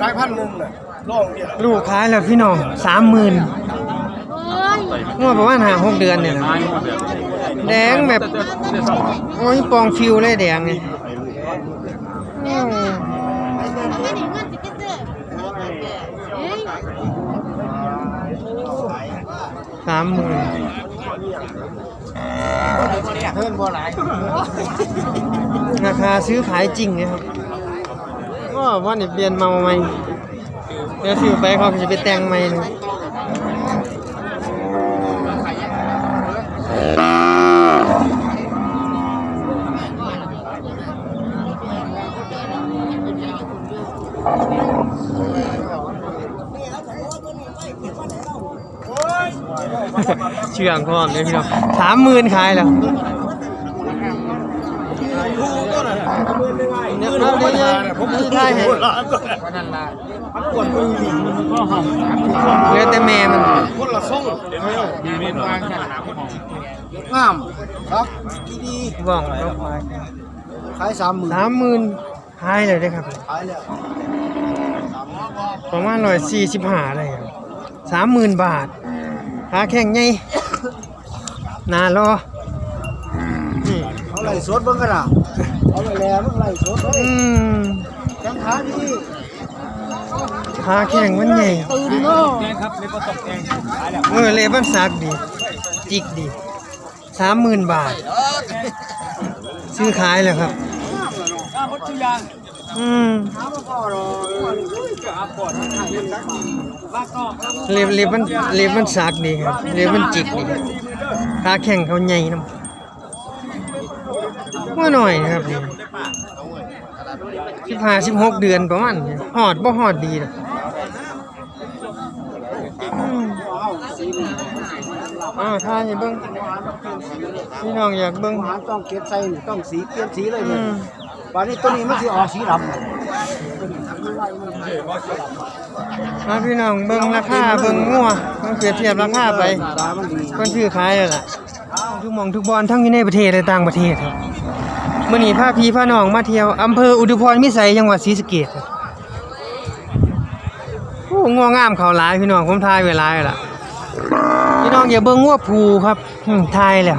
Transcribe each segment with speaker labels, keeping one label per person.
Speaker 1: ขายพันหนึ่งลองเนี่ย
Speaker 2: ลูกขายแล้วพี่น้องสามหมื่นงวดประมาณห้าหกเดือนเนี่ยนะแดงแบบโอ้ยปองฟิวเลยแดงไงสามหมื่น
Speaker 1: เพิ่นบ่หลาย
Speaker 2: ราคาซื้อขายจริงนะครับ ก็ว่านี่เปลี่ยนเมาใหม่เดี๋ยวซื้อไปเขาก็จะไปแต่งใหม่เลยเชื่องพร้อมเลยพี่น้องสามหมื่นขายแล้ว เนี่ยเราเดี๋ยวจะผมจะได้ให้เหลือแต่แม่มัน
Speaker 1: คนละส่งงามครับดี
Speaker 2: ว่องแล้วขาย
Speaker 1: ๆขายสามหมื่น
Speaker 2: สามหมื่นขายเลยได้อครับ
Speaker 1: ขายแล้ว
Speaker 2: ประมาณร้อยสี่สิบห้าได้ครับสามหมื่นบาทหาแข่งไงนารอนี่
Speaker 1: เอาไหลสดเบิ่งกันอะ เอาไปแล้วเบิ่งไหลสดเฮ้ย
Speaker 2: อืม
Speaker 1: แข้งขาดี
Speaker 2: หาแข่งมันใหญ่
Speaker 1: ตื่นเนาะ
Speaker 2: เออเลบันซักดี จิกดีสามหมื่นบาท ซื้อขายเลยครับอืมเล็บเล็บมันเล็บมันซักดีครับเล็บมันจิกดีขาแข่งเขาใหญ่น้ำ ว่าหน่อยนะครับดีสิบห้าสิบหกเดือนประมาณนี้หอดบ่หอดดีหรอกอืมอ้าวท่าให้เบิ่งพี่น้องอยากเบิ่ง
Speaker 1: อาหารต้องเก็บใส่นี่ต้องสีเปลี่ยนสีเลย
Speaker 2: อื
Speaker 1: เนี่ย
Speaker 2: ม
Speaker 1: วันนี้ตัวนี้มันสิออกสีดำ
Speaker 2: มาพี่น้องเบิ่งราคาเบิ่งงัวเบิ่งเปรียบเทียบราคาไป
Speaker 1: ตามันดี
Speaker 2: เพิ่นซื้อขายแล้วล่ะทุกหมองทุกบอนทั้งอยู่ในประเทศและต่างประเทศครับ มื้อนี้พาพี่พาน้องมาเที่ยวอำเภออุทุพรมิสัยจังหวัดศรีสะเกษโอ้งัวงามเขาหลายพี่น้องผมทายไว้หลายแล้วล่ะพี่น้องอย่าเบิ่งงัวผูครับทายแล้ว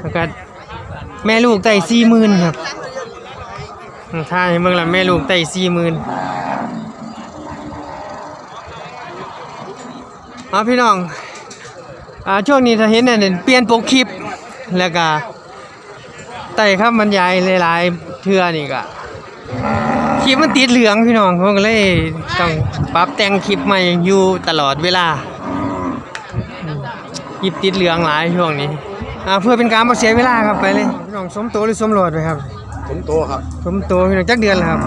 Speaker 2: แล้วก็แม่ลูกไต่40,000ครับทายเบิ่งละแม่ลูกไต่40,000เอาพี่น้องอ่าช่วงนี้ถ้าเห็นเนี่ยเปลี่ยนปกคลิปแล้วก็ ไต่คำบรรยายหลายๆเทื่อนี่ก็คลิปมันติดเหลืองพี่น้องผมก็เลยต้องปรับแต่งคลิปใหม่อยู่ตลอดเวลาอืมคลิปติดเหลืองหลายช่วงนี้อ่าเพื่อเป็นการบ่เสียเวลาครับไปเลยพี่น้องสมโตหรือสมโหลดไปครับ
Speaker 1: ผมโตครับ
Speaker 2: สมโตพี่น้องจักเดือนแล้วครับ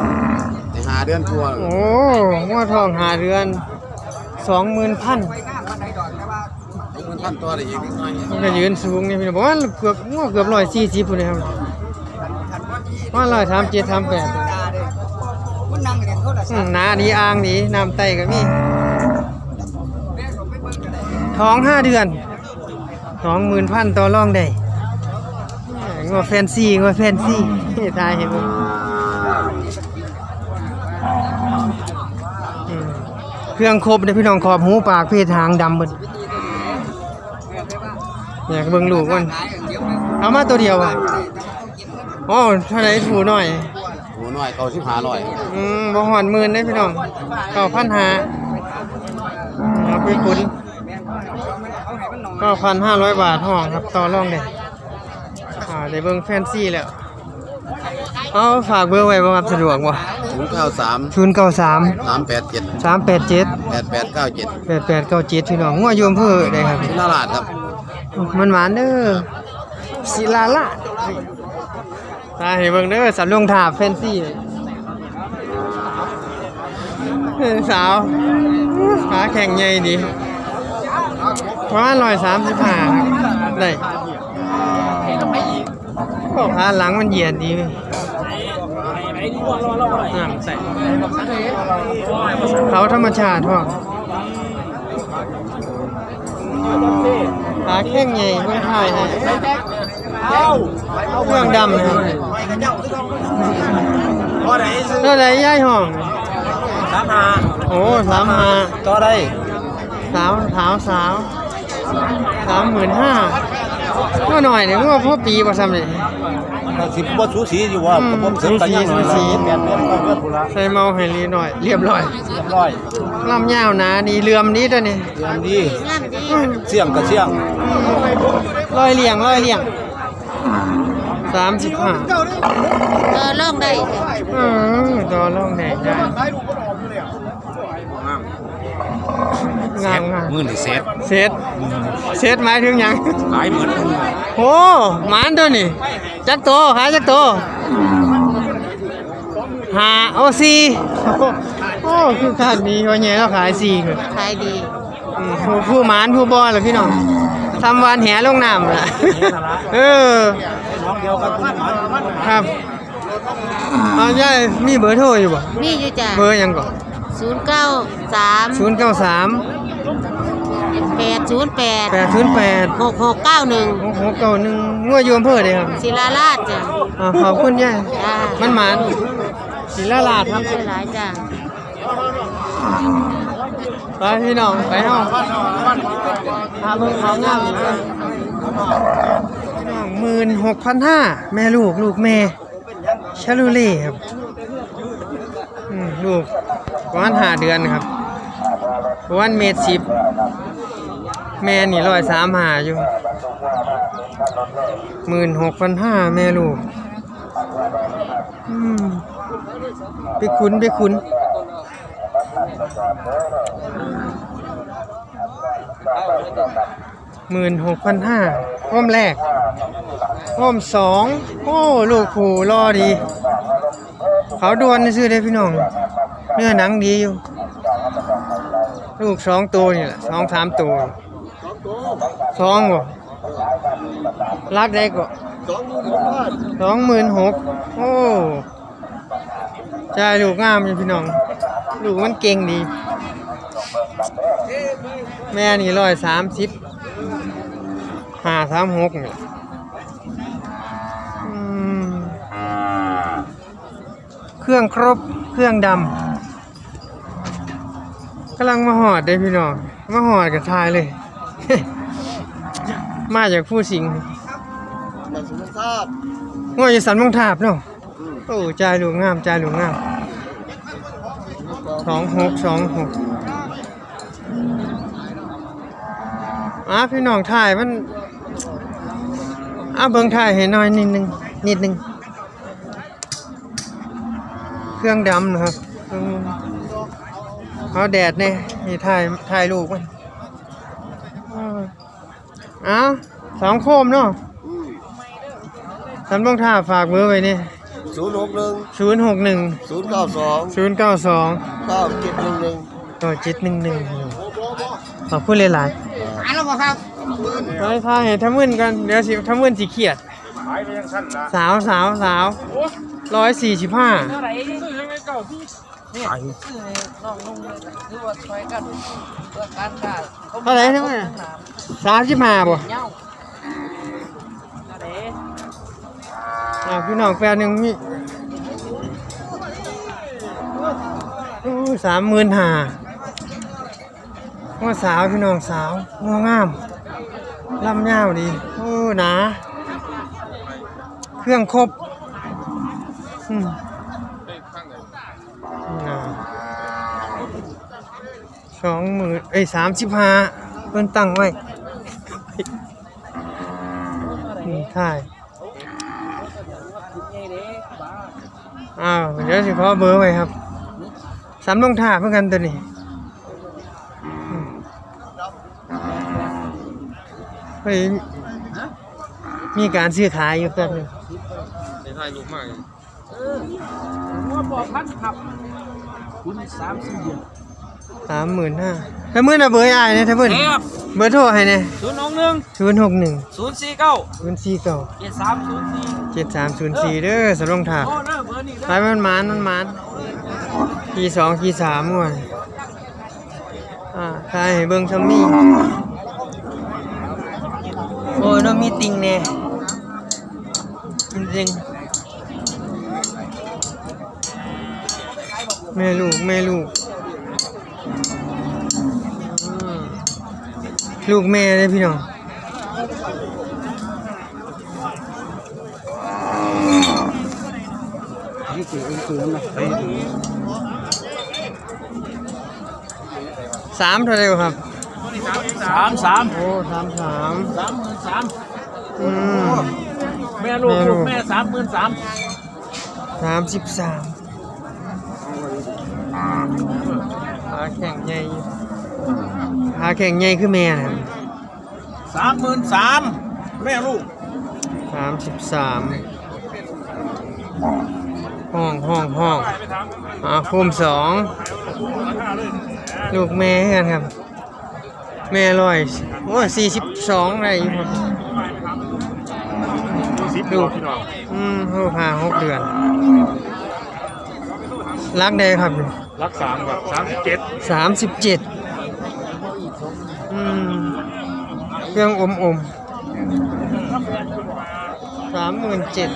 Speaker 1: ในหาเดือนทัว
Speaker 2: โอ้หัวทองหาเดือนสองหมื่นพัน
Speaker 1: มันพันตัวได้อีกนิดหน่อย
Speaker 2: มันก็ยืนสูงนี่พี่น้องบอกว่าเกือบงวเกือบร้อยสี่สิบเลยครับ ว่าร้อยสามเจ็ดสามแปด
Speaker 1: มันนั่งเรียนเขาละ
Speaker 2: อืมหนาดีอ่างดีน้ำไตก็มีท้องห้าเดือนสองหมื่นพันต่อรองได้งวแฟนซีงวแฟนซีนี่ตายเห็นไหมอืมเครื่องครบเลยพี่น้องขอบหูปากเพศหางดำหมดอยากเบิ่งลูกมันเอามาตัวเดียวอะ อ๋อเท่าไหรถูหน่อย
Speaker 1: โอ้น้อยเขาสิบหาร้อย
Speaker 2: อืมบ่หอนหมื่นได้พี่น้องเก้าพันห้าเอาไปคุณเก้าพันห้าร้อยบาทห้องครับต่อรองได้อ่าได้เบิ่งแฟนซีแล้ว เอาฝากเบอร์ไว้บ่ครับสะดวกบ่
Speaker 1: ศูนย์เก้าสาม
Speaker 2: ศูนย์เก้าสาม
Speaker 1: สามแปดเจ็ด
Speaker 2: สามแปดเจ็ด
Speaker 1: แปดแปดเก้าเจ็ด
Speaker 2: แปดแปดเก้าเจ็ดพี่น้องงัวโยมเพื่อได้ครับ
Speaker 1: ที่นาลาดครับ
Speaker 2: มันหวานเด้อศิลาละ ตาให้เบิ่งเด้อสัตว์ลงถาบแฟนซีเออสาวขาแข็งใหญ่ดีประมาณร้อยสามสิบห้าได้ก็ขาหลังมันเหยียดดีเว้ยน้ำใส่เขาธรรมชาติพ่อขาแข้งใหญ่เพื่อถ่ายให้เครื่องดำนะครับ
Speaker 1: พอไหนซื้อ
Speaker 2: เท่าไรย่ายห้อง
Speaker 1: พสามหา
Speaker 2: โอ้สามหา
Speaker 1: ต่อได้
Speaker 2: สาวสาวสาวสามหมื่นห้าก็หน่อยเนี่ยก็พ่อปีประซ้ำเลย
Speaker 1: ก็สิบบ่สูสีอยู่ว่า
Speaker 2: อืม
Speaker 1: ผมเสริมกันยังหน่อย
Speaker 2: สูสี
Speaker 1: แม่นแม่นก็เพิ่นพุ่นละ
Speaker 2: ใส่เมาให้ลีหน่อย เรียบร้อย
Speaker 1: เรียบร้อย
Speaker 2: ลำยาวหนาดีเลื่อมนี้ด้วยนี่
Speaker 1: เรียนดี
Speaker 3: งามดี
Speaker 1: เสี่ยงก็เสี่ยง
Speaker 2: ร้อยเลี่ยงร้อยเลี่ยง สามสิบห้า
Speaker 3: เออลองได้จ้ะ
Speaker 2: เออตัวลงไหนได้งามงาม
Speaker 1: มื้อนี่เสร็จ
Speaker 2: เซตเซตหมายถึงหยัง
Speaker 1: หลายหมื่น
Speaker 2: โอ้หมานตัวนี่จักโตหาจักโตหาโอ้สี่โอ้คือขาดดีวันนี้เราขายสี่คือ
Speaker 3: ขายดี
Speaker 2: อืมผู้ผู้หมานผู้บอลเหรอพี่น้องทำวานแหลงน้ำล่ะเออ
Speaker 1: น้ องเดียวกันคุณหมาน
Speaker 2: ครับเอาใช่มีเบอร์โทรอยู่บ่
Speaker 3: มีอยู่จ้ะ
Speaker 2: เบอร์หยังก่อน
Speaker 3: ศูนย์เก้าสาม
Speaker 2: ศูนย์เก้าสาม
Speaker 3: แปดศูนย์แปด
Speaker 2: แปดศูนย์แปด
Speaker 3: หกหกเก้าหนึ่ง
Speaker 2: หกหกเก้าหนึ่งงัวโยมเพื่อเดีครับ
Speaker 3: ศิลาราชจ้ะ
Speaker 2: อ่าขอบคุณย่า
Speaker 3: จ้า
Speaker 2: มันหมานศิลาลาดครับ
Speaker 3: ชื่อหลายจ้ะ
Speaker 2: ไปพี่น้องไปห้องพาเบิ่งเขางามอยู่เลย หมื่นหกพันห้าแม่ลูกลูกแม่ชาลูเล่ครับลูกประมาณห้าเดือนครับประมาณเมตรสิบแม่นี่ร้อยสามหาอยู่หมื่นหกพันห้าแม่ลูกไปคุ้นไปคุ้น หมื่นหกพันห้าอ้อมแรกอ้อมสองโอ้ลูกผูรอดี เขาดวนซื้อได้พี่น้อง เนื้อหนังดีอยู่ ลูกสองตัวนี่แหละสองสามตัวสองบ่รักได้ก็สองหมื่นหกโอ้ใจายลูกงามอยู่พี่น้อง ลูกมันเก่งดี แม่นี่ร้อยสามสิบ ห้าสามหกเนี่อืมเครื่องครบเครื่องดำกำลังมาหอดเด้พี่น้องมาหอดกับทายเลย มาจากผู้สิงห์
Speaker 1: แต่สุภาพ
Speaker 2: ง่วยสันมงทาบเนาะโอ้ใจายหลวงงามใจายหลวงงามสองหกสองหกอะพี่น้องถ่ายมัน อะเบิ่งถ่ายให้หน่อยนิดนึงนิดนึง เครื่องดำนะครับอืมเอาแดดเนี่ยนี่ถ่ายถ่ายรูปมันอ่าเอ้าสองโคมเนาะสันบ้องท่าฝากเบอร์ไว้นี่
Speaker 1: ศูนย์หกหนึ่ง
Speaker 2: ศูนย์หกหนึ่ง
Speaker 1: ศูนย์เก้าสอง
Speaker 2: ศูนย์เก้าสอง
Speaker 1: เก้าเจ็ดหนึ่งหนึ่ง
Speaker 2: ต่อจิตหนึ่งหนึ่งขอบคุณหลาย
Speaker 3: อ่านแล้วบ่ครับ
Speaker 2: ๆ ไปพาเห็นทำมื่นกันเดี๋ยวสิทำมื่นสิเขียดสาวสาวสาวร้อยสี่สิบห้าเท่าไหร่ทั้งหมดสามสิบห้าบ่อ่าพี่น้องแฟนหนึ่งมีสามหมื่นห้าว่าสาวพี่น้องสาวงางาม ลำยาวดีโอ้หนาเครื่องครบอืมอ่าสองหมื่นเอ้ยสามสิบห้าเพิ่นตั้งไว้นี่ถ่ายอ้าวเดี๋ยวสิขอเบอร์ไว้ครับสามลงท่าเพื่อกันตัวนี้อืม เฮ้ยมีการซื้อขายอยู่แป๊บหนึง
Speaker 1: คุณสามสี่เดือน
Speaker 2: สามหมื่นห้าถ้ามื่นอะเบอร์ไอ้เนี่ยถ้ามื่นเบอร์โทรให้เนี่ย
Speaker 4: ศูนย์หกหนึ่ง
Speaker 2: ศูนย์หกหนึ่ง
Speaker 4: ศูนย์สี่เก้า
Speaker 2: ศูนย์สี่เก้า
Speaker 4: เจ็ดสามศูนย์สี่
Speaker 2: เจ็ดสามศูนย์สี่เด้อสำรองถา
Speaker 4: โอ้เนอะเบอร์นี่
Speaker 2: ไปมันมานมันมานทีสองทีสามก่อนอ่าใครให้เบิ่งซัมมี่ โอ้ยน้องมีติงแน่จริงๆแม่ลูกแม่ลูกอืมลูกแม่เลยพี่น้อง
Speaker 1: นี่คือคือมัน
Speaker 2: สามเท่าไหรครับ
Speaker 4: สามสาม
Speaker 2: โอ้สามสาม
Speaker 4: สามหมื่น สาม
Speaker 2: อืม
Speaker 4: แม่ลูก
Speaker 2: แม่ลู
Speaker 4: ลู
Speaker 2: ก
Speaker 4: กแม่สามหมื่นสาม
Speaker 2: สามสิบสามขาแข็งใหญ่ขาแข็งใหญ่คือแม่นะครับ
Speaker 4: สามหมื่นสามแม่ลูก
Speaker 2: สามสิบสามห้องห้องห้องอ่าคุมสองลูกแม่กันครับ แม่ร้อยโอ้สี่สิบสองอะไรอยู่ครับ
Speaker 4: สิบ
Speaker 2: ลูกอืมลูกห้าหกเดือน รักได้ครับ
Speaker 4: รักสามกับสามสิบเจ็ด
Speaker 2: สามสิบเจ็ดอืมเครื่องอมอมสามหมื่นเจ็ด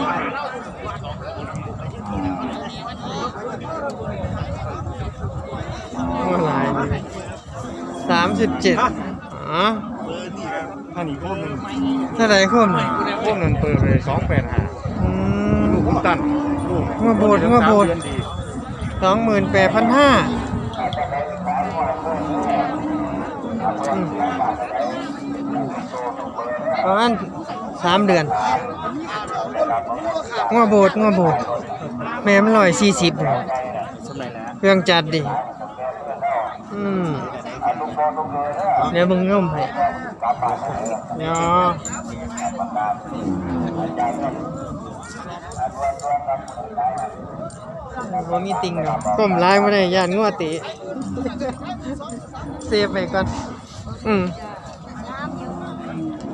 Speaker 2: เมื่อไหร่สามสิบเจ็ดอ๋อ
Speaker 4: ท่านอีกพวกหนึ่ง
Speaker 2: เท่าไหร่คุณ
Speaker 4: พวกนั้นเปิดไปสองแปดห้า
Speaker 2: อืม
Speaker 4: ลูกคุณตันลูก
Speaker 2: มาโบดมาโบด
Speaker 4: เดือนดี
Speaker 2: สองหมื่นแปดพันห้าประมาณสามเดือนงัวโบดงัวโบดแม่มันร้อยสี่สิบ
Speaker 4: สมัยแล้ว
Speaker 2: เครื่องจัดดิอืม เดี๋ยวมึงง่มให้เดี๋ยวบ่มีติงดอกก้มลายมาได้ย่านงัวติเซฟไปก่อน อืม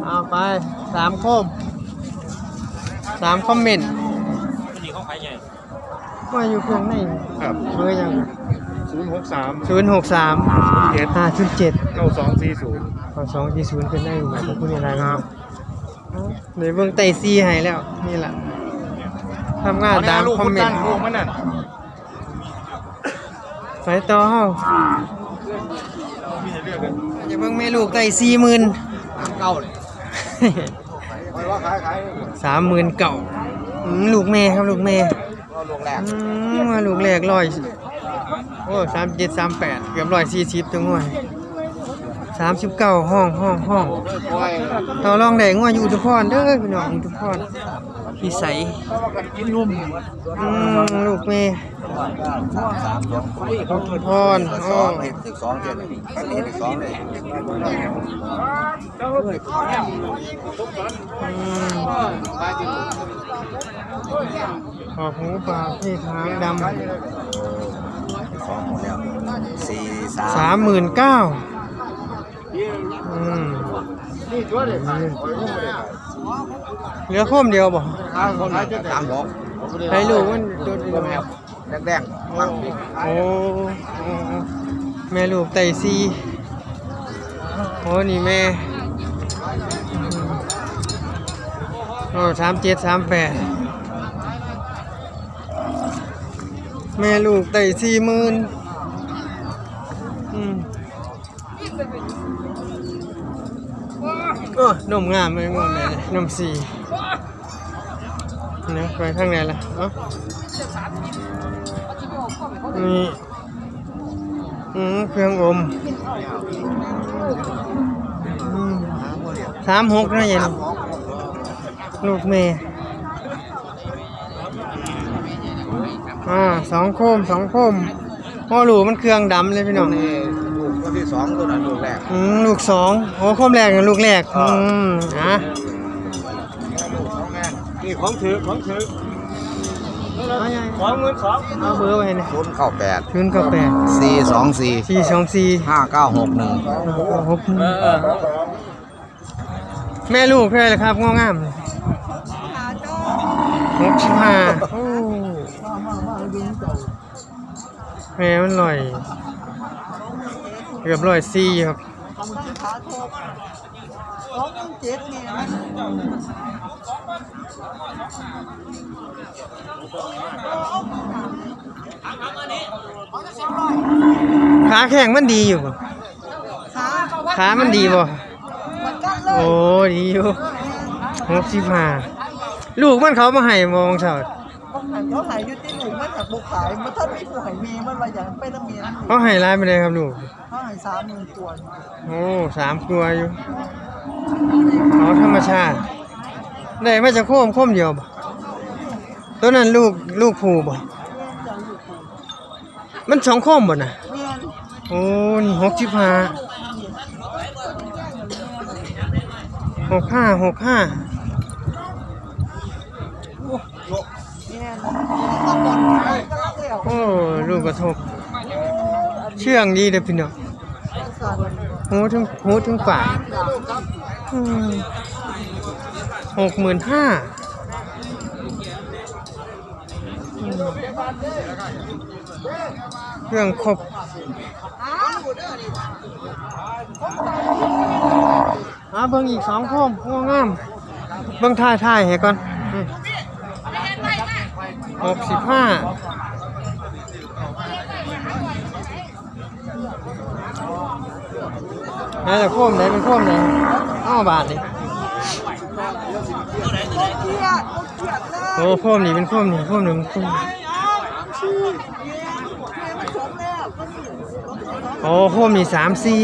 Speaker 2: เอาไปสามโคมสามคอมเมนต์
Speaker 4: นี่เขาขายใหญ่
Speaker 2: ว่าอยู่เครื่องใน
Speaker 4: ครับ
Speaker 2: เบอร์ยัง
Speaker 4: ศูนย์หกสาม
Speaker 2: ศูนย์หกสาม
Speaker 4: เจ็ด
Speaker 2: ห้าศูนย์เจ็ด
Speaker 4: เก้าสองสี่ศูนย์
Speaker 2: ขอสองที่ศูนย์ขึ้นได้อยู่ขอบคุณอะไรครับเดี๋ยวเบิ่งไต่ซีให้แล้วนี่แหละทำงานตาม
Speaker 4: ลูก
Speaker 2: คอม
Speaker 4: คุณ
Speaker 2: เม
Speaker 4: ตั
Speaker 2: น
Speaker 4: น
Speaker 2: ต์
Speaker 4: ลูกมันน่ะ
Speaker 2: ไปต่อเฮา
Speaker 4: มีให้เลือกกัน
Speaker 2: อย่าเบิ่งแม่ลูกไต่สี่หมื่น
Speaker 1: เก่าเลยคอยว่าขายขาย
Speaker 2: สามหมื่นเก่าอืมลูกแม่ครับลูกแม่
Speaker 1: เราลงแรก
Speaker 2: อืมมาลูกแรกร้อยโอ้สามเจ็ดสามแปดเกือบร้อยสี่สิบจังหวะสามสิบเก้าห้องห้องห้อง
Speaker 1: คอย
Speaker 2: ต่อรองได้งวอยู่อุทุพรเด้อพี่น้องอุทุพรพี่ใส
Speaker 1: กินนุ่ม
Speaker 2: อืมลูกแม่อุทุพรอ้อ
Speaker 1: สิบสองเจ็ดอันนี้สิบสองเลย
Speaker 2: อืมขอบหูปากที่ทางด
Speaker 1: สองหมดแล้วสี่สามำ
Speaker 2: สามหมื่นเก้าอืม
Speaker 1: นี่ตัวเลย
Speaker 2: เหลือโคมเดียวบ่
Speaker 1: คนขายจะสามหก
Speaker 2: ให้ลูกมันโดน
Speaker 1: แดงแดงฟัง
Speaker 2: โอ้โอ้แม่ลูกไต่ซีโอ้นี่แม่อืมโอ้สามเจ็ดสามแปด แม่ลูกไต่สี่หมื่นอืมโอ้นมงามเลยงามเลยนมสี่เนี่ยไปข้างในละเอ้านี่อืมเครื่องอมอืมสามหกนะยันลูกเมย์ อ่าสองโคมสองโคมพ่อหลูมันเครื่องดำเลยพี่น้อง
Speaker 1: นี่ลูกตัวที่สองตัวนั้นลูกแรก
Speaker 2: อืมลูกสองโอ้โคมแรกกับลูกแรกอืมอะ
Speaker 4: นี่ของถือของถือ
Speaker 2: เอาไง
Speaker 4: สองหมื่นสอง
Speaker 2: เอาเบอร์ไว้เนี่ย
Speaker 1: ศูนย์เข้าแปด
Speaker 2: คืนก็แปด
Speaker 1: สี่สองสี่
Speaker 2: สี่สองสี่
Speaker 1: ห้าเก้าหกหนึ่ง
Speaker 2: หกแม่ลูกเท่าไหร่ล่ะครับงองามเลยหกสิบห้าโอ้ แม่มันลอยเกือบลอยสี่ครับขาแข็งมันดีอยู่บ่
Speaker 1: ขา
Speaker 2: ขามันดีบ่
Speaker 1: เหมือนกันเลย
Speaker 2: โอ้ดีอยู่หกสิบห้าลูกมันเขามาให้มองเฉา
Speaker 1: ต้องหันเขาหายอยู่ที่หนูมันจากบุกขายมันถ้ามีผู้หายเมย์มันว่าอย่างไปต้องมีนะ
Speaker 2: เขาให้ร้ายไปเลยครับลูก
Speaker 1: เขาหายสามหมื่นตัว
Speaker 2: โอ้สามตัวอยู่เขาธรรมชาติ ได้มาจากโคมโคมเดียวบ่ตัวนั้นลูกลูกผูบ่มันสองโคมบ่น่ะ
Speaker 1: เมียน
Speaker 2: โอ้นี่หกสิบห้าหกห้าหกห้า
Speaker 1: เมียนตำบลก็รับเดียว
Speaker 2: โอ้ลูกกระทบ เชื่องดีเด้อพี่น้องหูถึงหูถึงปากหกหมื่นห้าเรื่องครบอาเบิ่งอีกสองโคมโอ้งาม เบิ่งท่ายท่ายให้ก่อน หกสิบห้าน่าจะโค้มไหนเป็นโค้มไหนอ้าวบาทนี่
Speaker 1: รถเกียร์รถเกียร์เลย
Speaker 2: โอ้โค้มนี่เป็นโค้มนี่โค้มหนึ่งโค้มโอ้โค้มนี่สามสี่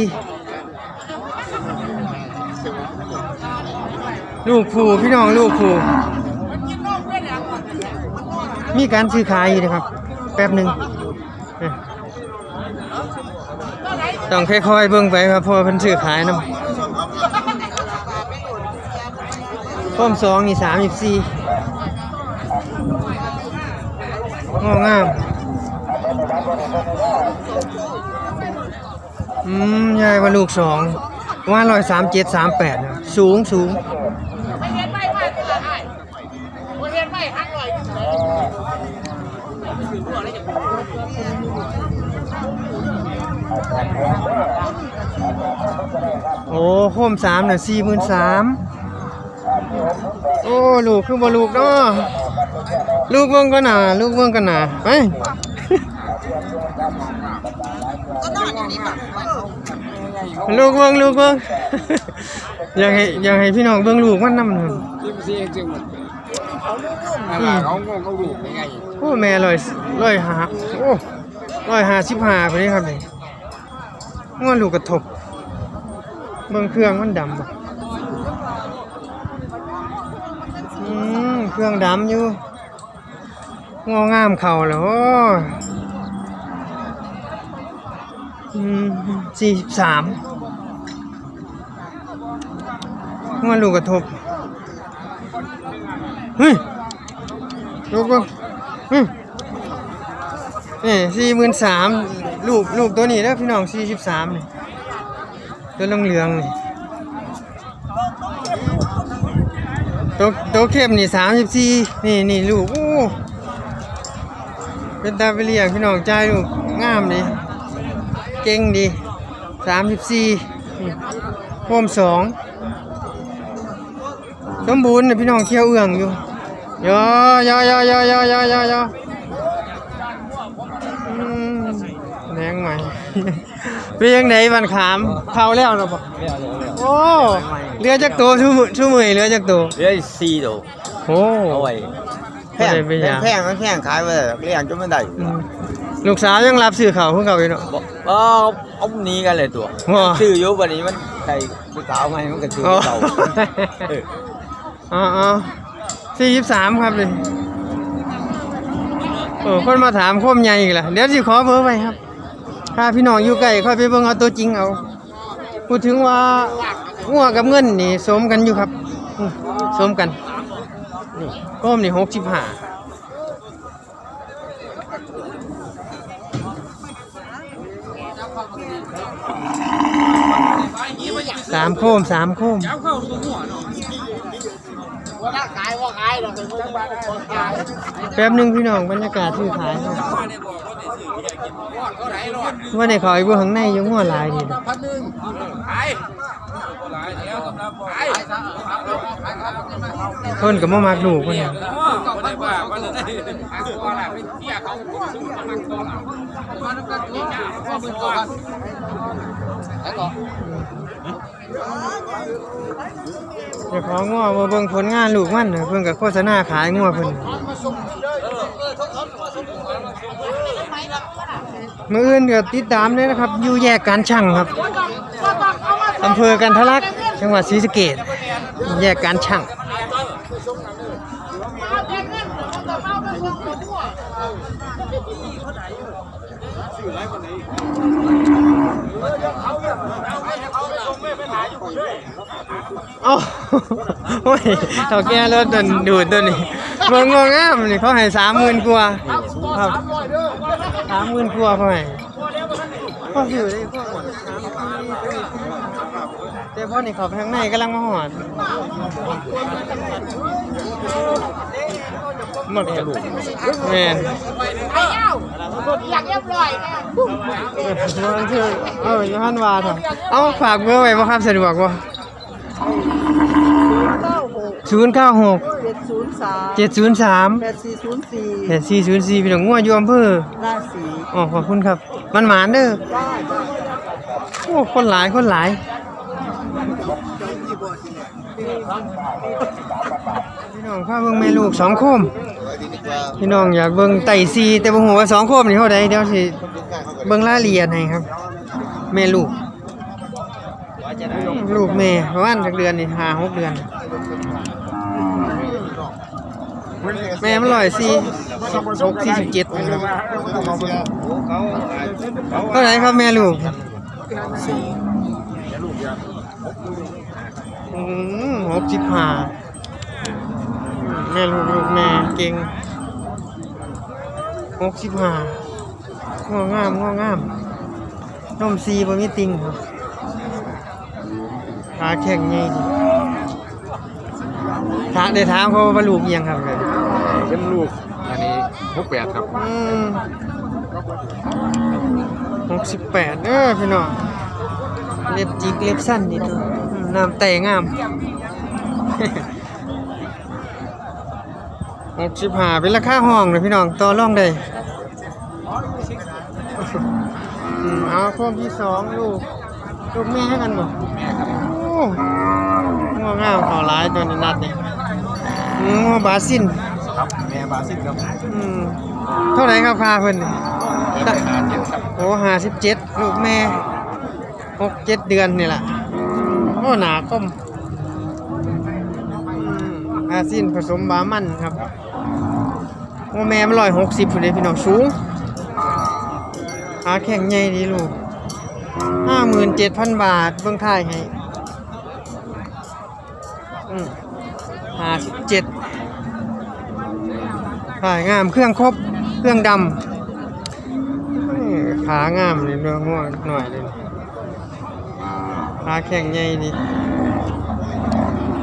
Speaker 2: ลูกผูพี่น้องลูกผู มีการซื้อขายอยู่นะครับ แป๊บหนึ่งต้องค่อยๆเบิ่งไปครับเพราะเพิ่นซื้อขายนำโค้มสองนี่สามสิบสี่งองาม อืมยายว่าลูกสองว่าร้อยสามเจ็ดสามแปดสูงสูง โอ้โคมสามน่ะสี่หมื่นสามโอ้ลูกคือบ่ลูกเนาะลูกเบิ่งก็น่ะลูกเบิ่งก็น่ะไปลูกเบิ่งลูกเบิ่งอยากให้อยากให้พี่น้องเบิ่งลูกมันนำหนึ่ง
Speaker 5: จริงสิจริงมันอะไรเขางงเขาดูยังไง
Speaker 2: โอ้แม่ร้อยร้อยหาโอ้ร้อยห้าสิบห้าไปเลยครับนี่ง้อลูกกระทบ เบิ่งเครื่องมันดำบ่อืมเครื่องดำอยู่งองามเข่าแล้วอืมสี่สิบสามง้อลูกกระทบ เฮ้ยลูกเบิ่งเฮ้ยนี่สี่หมื่นสามลูกลูกตัวนี้เด้อพี่น้องสี่สิบสามนี่ ตัวเหลืองนี่ตัวตัวเข้มนี่สามสิบสี่นี่นี่ลูกโอ้เป็นตาไปเรียกพี่น้องใจลูกงามดีเก่งดีสามสิบสี่พมสองสมบูรณ์นะพี่น้องเคี้ยวเอื้องอยู่ยอยอยอยอยอยอยอ เป็นยังไงบันขามเข้าแล้วเหรอบ่โอ้เรือจักตัวชั่วมือชั่วมือเรือจักตัว
Speaker 5: เรียกซีโด
Speaker 2: โอ้
Speaker 5: เอาไว้
Speaker 2: แพงแพง
Speaker 5: แพงแพงขายไปเรียงจนไม่ได้
Speaker 2: อืมลูกสาวยังรับซื้อเขาวเพื่อเขาอยู่เนาะ
Speaker 5: บอกว่าเอาหนี้กันเลยตัว
Speaker 2: ว้า
Speaker 5: ซื้ออยู่วันนี้มันใครซื้อขาวไหมมันก็ซื้อ
Speaker 2: อ๋อ
Speaker 5: เก่าเออ
Speaker 2: อ๋ออ๋อสี่สิบสามครับเลยโอ้คนมาถามโคมใหญ่อีกแล้วเดี๋ยวสิขอเบอร์ไว้ครับ ถ้าพี่น้องอยู่ใกล้ค่อยไปเบิ่งเอาตัวจริงเอา พูดถึงว่างัวกับเงินนี่สมกันอยู่ครับอืมสมกันนี่โคมนี่หกสิบห้าสามโคมสามโคมแป๊บหนึ่งพี่น้องบรรยากาศซื้อขายครับ ว่า ในเขาไอ้พวกข้างในอยังหัวหลายนี่นะคนกับมามักลูกคนนี้
Speaker 5: หมื่เก้าพันแล้วก็
Speaker 2: เดี๋ยวของงัวมาเบิ่งผลงานลูกมันน่ะเพิ่นก็โฆษณาขายงัวเพิ่น มื้ออื่นก็ติดตามเลยนะครับ อยู่แยกการช่างครับอำเภอกันทะลักจังหวัดศรีสะเกษแยกการช่างโอ้โอ้ยเท่าแก่รถตัวดูดตัวนี้เบิ่งงงามนี่เขาให้สามหมื่นกว่าครับ หมื่นกว่าเขาให้พ่อซื้อได้พ่อแต่พ่อนี่เขาไปข้างในกำลังมาหอดหมดกระดูกแมน
Speaker 3: อยากเรียบร้อย
Speaker 2: เออมันคือเออยูฮันวาเถอะเอาฝากเบอร์ไว้บ่ครับสะดวกบ่ศูนย์เก้าหก
Speaker 1: จ็ดศูนย์สาม
Speaker 2: เจ็ดศูนย์สาม
Speaker 1: แปดสี่ศูนย์สี่
Speaker 2: แปดสี่ศูนย์สี่พี่น้องงัวอยู่อำเภอ
Speaker 1: ราศี
Speaker 2: อ๋อขอบคุณครับ มันหมานเด้อ
Speaker 1: ได้ได้
Speaker 2: โอ้คนหลายคนหลายพี่น้องพาเบิ่งแม่ลูกสองโคมพี่น้องอยากเบิ่งไต่ซีแต่บ่ฮู้ว่าสองโคมนี่เท่าใดเดี๋ยวสิเบิ่งรายละเอียดให้ครับ แม่ลูก ลูกแม่ประมาณจักเดือนนี่ห้าหกเดือน แม่มันร้อยสี่หกสี่สิบเจ็ดเท่าไหร่ครับแม่ลูกหกสิบห้าแม่ลูกลูกแม่เก่งหกสิบห้างองามงองามนมซีบ่มีติงครับขาแข็งใหญ่ดิถามได้ถามเขาว่าลูกยังครับเลย
Speaker 5: เป็นลูกอันนี้หกแปดครับ
Speaker 2: อืมหกสิบแปดเออพี่น้องเล็บจิกเล็บสั้นนี่ตัวอืมน้ำแต่งามหกสิบห้าเป็นราคาห้องเลยพี่น้องต่อรองได้อืมเอาพวกที่สองลูกลูกแม่ให้กันบ่โอ้งวงามขอร้ายตัวนี้นัดนี่อืมงัวบาซิน
Speaker 5: ครับแม่บาซิลครับ
Speaker 2: อืมเท่าไหร่ครับค่าเพิ่นนี่
Speaker 5: เปิดไปหาเจ็ดครับ
Speaker 2: โอ้ห้าสิบเจ็ดลูกแม่หกเจ็ดเดือนนี่แหละโอ้หนาคมอืมอาซินผสมบามันครับโอ้แม่มันร้อยหกสิบพุ่นเด้พี่น้องสูงขาแข็งใหญ่ดีลูกห้าหมื่นเจ็ดพันบาทเบิ่งท้ายให้อืมห้าสิบเจ็ด ขายงามเครื่องครบเครื่องดำเอ้ยขางามเลยเนื้อง่วงหน่อยเลยขาแข็งใหญ่ดี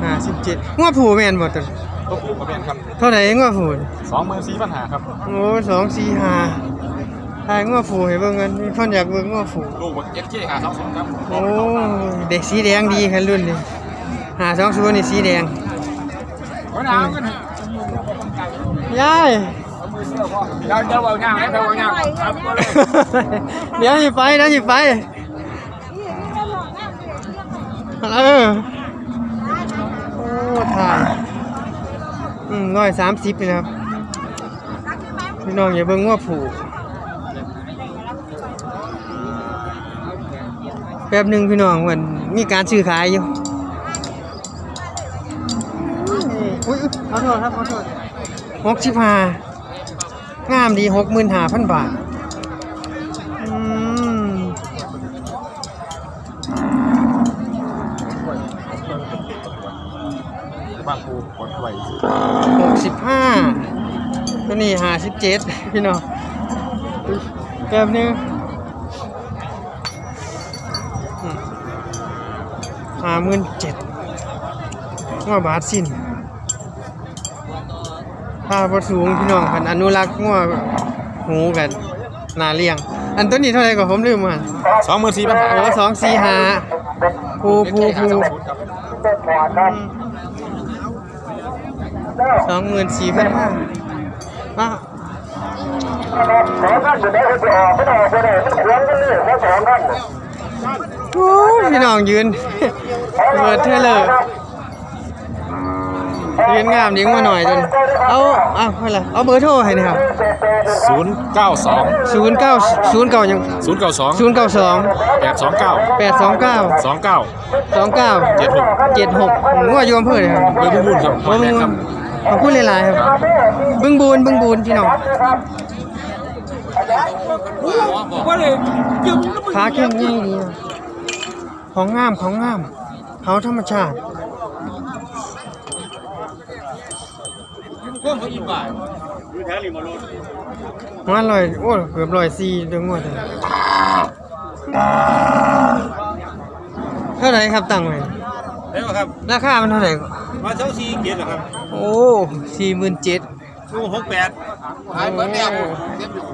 Speaker 2: ห้าสิบเจ็ดงัวผูแมนบ่ตัว
Speaker 5: ตัวผู้ก็เป็นครับ
Speaker 2: เท่าไหร่งัวผู
Speaker 5: สองหมื่นสี่ปัญหาครับ
Speaker 2: โอ้สองสี่ห้าทายงัวผูให้เบิ่งกันมีคนอยากเบิ่งงัวผู
Speaker 5: ลูกเจ็ดเจ๊หาสองสองครับ
Speaker 2: โอ้เด็กสีแดงดีครับรุ่นนี้หาสองศูนย์นี่สีแดง
Speaker 5: วันน้ำกัน
Speaker 2: ยาย
Speaker 5: เดี๋ยวเดี๋ยวเอางามเดี๋ยวเอางามครับ
Speaker 2: เดี๋ยวหยิบไปเดี๋ยวหยิบไปเออโอ้ถ่ายอืมร้อยสามสิบเลยนะครับพี่น้องอย่าเบิ่งว่าผูกแป๊บหนึ่งพี่น้องมันมีการซื้อขายอยู่อุ้ยอุ๊ยขอโทษครับขอโทษ หกสิบห้างามดีหกหมื่นห้าพันบาท
Speaker 5: บานปูกดไว้
Speaker 2: หกสิบห้าตัวนี้ห้าสิบเจ็ดพี่น้องแป๊บนึงห้าหมื่นเจ็ดง้อบาทสิ้นาพอสูงพี่น้องกันอนุรักษ์ง้อหูกันนาเลี้ยง อันตัวนี้เท่าไหร่ก็ผมลืมมัน
Speaker 5: สองหมื่นสี่ปัญหา
Speaker 2: โอ้สองสี่ห้าภูภูภูสองหมื่นสี่พันห้ามาโอ้ยพี่น้องยืนเบิดเทเลอร์ ยืนงามยิงมาหน่อยจนเอาเอาอะไรเอาเบอร์โทรให้หนะครับ
Speaker 4: ศูนย์เก้าสอง
Speaker 2: ศูนย์เก้าศูนย์เก้ายัง
Speaker 4: ศูนย์เก้าสอง
Speaker 2: ศูนย์เก้าสอง
Speaker 4: แปดสองเก้า
Speaker 2: แปดสองเก้า
Speaker 4: สองเก้า
Speaker 2: สองเก้า
Speaker 4: เจ็ดหก
Speaker 2: เจ็ดหกงัวโยมเพื่อนครับ
Speaker 4: เบอร์บุญบุญครับ
Speaker 2: บึ้งบูนขอบคุณหลายๆครับบึ้งบูนบึ้งบูนพี่น้องขาเข้มง่ายดีนะของงามของงามเขาธรรมชาติ มาลอยโอ้เกือบลอยซีเดืองวดเลยเท่าไหร่ครับตังค์ไว้
Speaker 4: ได้ไหมครับ
Speaker 2: ราคามันเท่าไหร่
Speaker 4: มาเช้าสี่เกียรติเหรอครับ
Speaker 2: โอ้สี่หมื่นเจ็ด
Speaker 4: สู้หกแปด
Speaker 5: หายเบิดแล้วเจ็บอยู่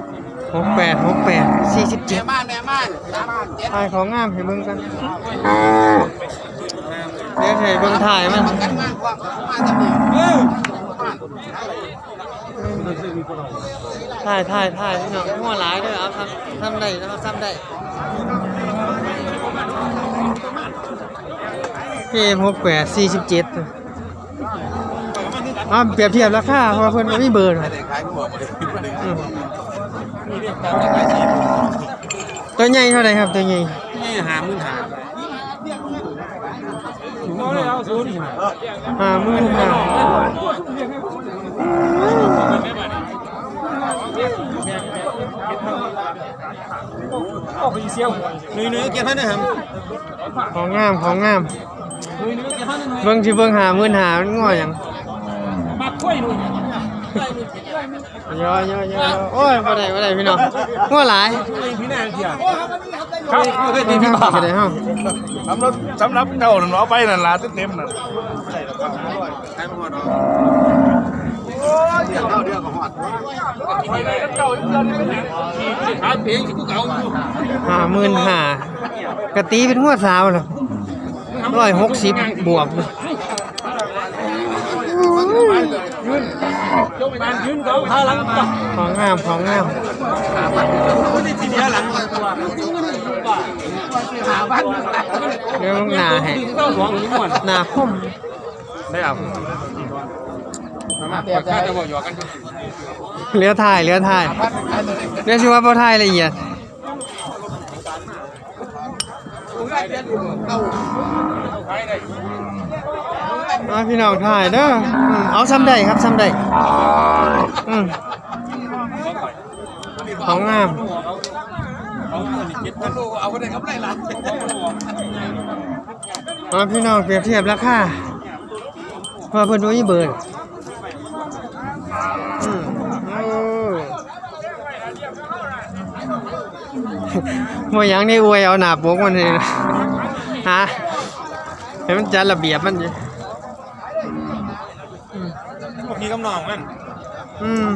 Speaker 2: หกแปดหกแปดสี่สิบ
Speaker 5: แม่
Speaker 2: เจ็ด
Speaker 5: ม่านแม่ม่านสามเจ็ด
Speaker 2: ถ่ายของงามให้เบิ่งกันเดี๋ยวให้เบิ่งถ่ายมัน
Speaker 5: กันม่านพวกม่านจะมี
Speaker 2: ถ่ายถ่ายถ่ายพี่น้องหัวหลายเด้อเอาทำทำได้นะครับทำได้เกมหกแปดสี่สิบเจ็ดอ่าเปรียบเทียบราคาเพราะว่าเพิ่นบ่มีเบอร์หรอก
Speaker 5: ขายหัวหมดเลย
Speaker 2: อืมตัวใหญ่เท่าไหร่ครับตัวใหญ่
Speaker 4: นี่หามื่นหา
Speaker 2: ห้าหมื่นห้า
Speaker 4: หนุ่ยหนุ่ยเกียรติท่านนะครับ
Speaker 2: ของงามของงามเบิ่งสิเบิ่งหาหมื่นหามันง่อหยังย่อย่อย่อโอ้ยบ่ได้บ่ได้พี่น้องง่อหลาย
Speaker 4: พี่นางเทีย
Speaker 2: ครับเคยตีพี่บ่าได้เฮา
Speaker 4: สำหรับสำหรับเจ้าน่ะเอาไปนั่นล่ะเต็มๆนั่น
Speaker 2: ห้าหมื่นห้ากะตีเป็นหัวสาวเหรอร้อยหกสิบบวกของงามของงามเดี๋ยวหนาให้หนาคม
Speaker 4: ได้ครับ มาค่าจะบอกอยู่กัน
Speaker 2: เหลือถ่ายเหลือถ่ายเรียกชื่อว่าบ่ถ่ายละเอียดมาพี่น้องถ่ายเด้ออืมเอาซ้ำได้ครับซ้ำได้อืมของงาม
Speaker 5: เอาไปได้กับไรล่ะ
Speaker 2: มาพี่น้องเปรียบเทียบราคาว่าเพิ่นบ่มีเบอร์อื มโอ้บ่หยังนี่อวยเอาหน้าปกมันนี่นะฮะให้มันจัดระเบียบมันอยู่
Speaker 4: พี่กำนองมัน
Speaker 2: อืม